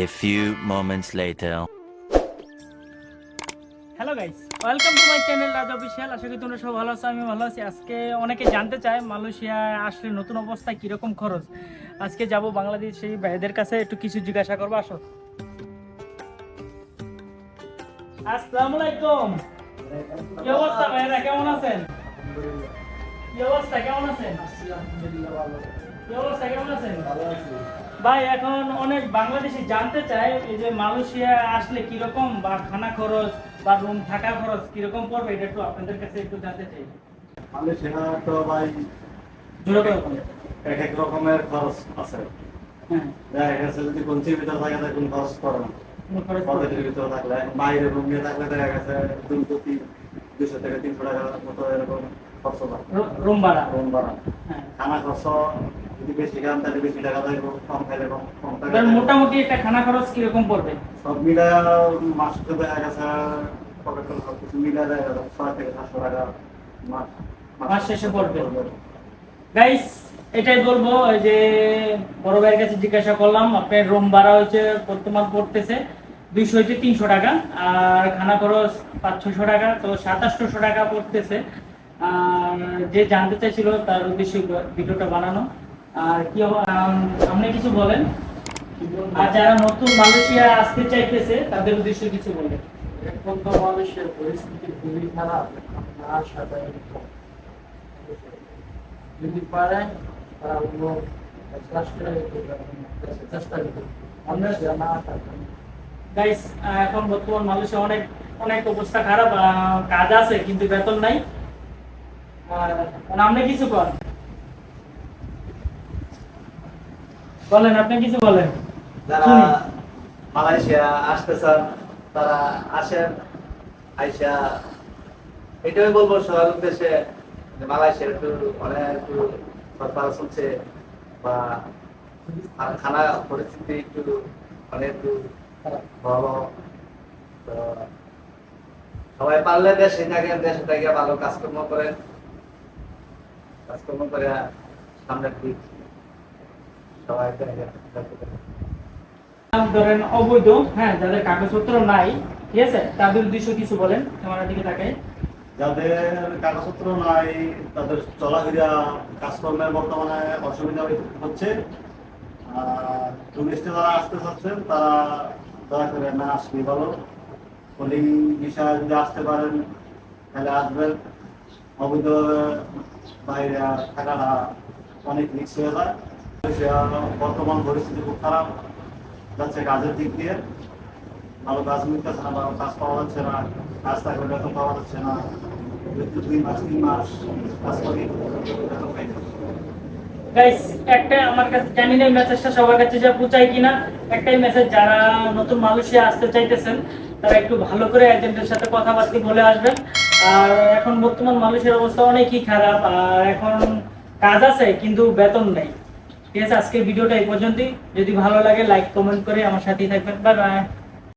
A few moments later. Hello guys welcome to my channel Raj official আশা করি তোমরা সব ভালো আছো আমি ভালো আছি। আজকে অনেকে জানতে চায় মালয়েশিয়ায় আসলে নতুন অবস্থায় কীরকম খরচ? আজকে যাব বাংলাদেশ ভাইদের কাছে, একটু কিছু জিজ্ঞাসা করব, আসো। আসসালামু আলাইকুম। কি অবস্থা ভাইরা, কেমন আছেন? কি অবস্থা কেমন আছেন কেমন আছেন? ভাই এখন অনেক বাংলাদেশি জানতে চায় এই যে মালয়েশিয়া আসলে কীরকম বা খানা খরচ বা রুম থাকা খরচ কীরকম পড়বে? এটা একটু আপনাদের কাছে একটু জানতে চাই। মালয়েশিয়া তো ভাই। এক এক রকমের খরচ আছে। হ্যাঁ। যদি কঞ্চির ভিতরে থাকে তাহলে কোনো খরচ করে না। কোনো খরচ পড়বে পকেটের ভিতরে থাকলে বাইরে রুম নিয়ে থাকলে দেখা গেছে দুশো তিন দুশো থেকে তিনশো টাকার মতো এরকম খরচ রুম ভাড়া। রুম ভাড়া। হ্যাঁ। খানা খরচ যদি বেশি খান তাহলে বেশি টাকা লাগবে কম খাইলে কম কম টাকা মোটামুটি একটা খানা খরচ কীরকম পড়বে? সব মিলে মাসে দেখা গেছে পকেটের সব কিছু মিলে দেখা গেছে ছয় থেকে সাতশো টাকা মাস মাস শেষে পড়বে। গাইস এটাই বলব যে বড় ভাইয়ের কাছে জিজ্ঞাসা করলাম আপনার রুম ভাড়া হচ্ছে বর্তমান পড়তেছে দুইশো হইতে তিনশো টাকা আর খানা খরচ পাঁচ ছশো টাকা তো সাতাশশো টাকা পড়তেছে। আর যে জানতে চাইছিল তার উদ্দেশ্যে ভিডিওটা বানানো। আর কি আপনি কিছু বলেন? আর যারা নতুন মালয়েশিয়া আসতে চাইতেছে তাদের উদ্দেশ্যে কিছু বলেন। এখন তো মানুষের পরিস্থিতি খুবই খারাপ। আর সাথে যদি পারেন তারা অন্য চেষ্টা করবে আমরা না গাইস এখন বর্তমান মানুষের অনেক অনেক অবস্থা খারাপ। আহ, কাজ আছে কিন্তু বেতন নাই। আর আপনি কিছু কর বলেন আপনি কিছু বলেন। যারা মালয়েশিয়া আসতে চান তারা আসেন আইসা। এটাই বলব সবার উদ্দেশ্যে যে মালয়েশিয়া একটু অনেক একটু সরকার চলছে বা খানা পরিস্থিতি একটু অনেক একটু ভালো। তো সবাই পারলে দেশে থাকেন দেশে থেকে ভালো কাজকর্ম করেন। কাজকর্ম করে সামনের দিক ধরেন অবৈধ হ্যাঁ যাদের কাগজপত্র নাই, ঠিক আছে? তাদের উদ্দেশ্যে কিছু বলেন, ক্যামেরার দিকে তাকাই। যাদের কাগজপত্র নাই, তাদের চলাফেরা কাজকর্মের বর্তমানে অসুবিধা হচ্ছে। টুরিস্টে যারা আসতে চাচ্ছেন, তারা দয়া করে না আসলে ভালো। হোলিং বিষয়ে যদি আসতে পারেন, তাহলে আসবেন। অবৈধ বাইরে থাকাটা অনেক রিক্স হয়ে যায়। বর্তমান পরিস্থিতি খুব খারাপ যাচ্ছে কাজের দিক দিয়ে। ভালো কাজ মিলতেছে না ভালো কাজ পাওয়া যাচ্ছে না থাকলে বেতন পাওয়া যাচ্ছে না। দুই- মাস, তিন মাস, কাজ করি বেতন পাই গাইস আমার কাছে জানি না মেসেজটা সবার কাছে যা কিনা, একটাই মেসেজ যারা নতুন মালয়েশিয়া আসতে চাইতেছেন, তারা একটু ভালো করে এজেন্টের সাথে কথাবার্তা বলে আসবেন। আর এখন বর্তমান মালয়েশিয়ার অবস্থা অনেকই খারাপ, আর এখন কাজ আছে, কিন্তু বেতন নেই। ঠিক আছে, আজকের ভিডিওটা এই পর্যন্তই। যদি ভালো লাগে লাইক কমেন্ট করে আমার সাথেই থাকবেন। Bye bye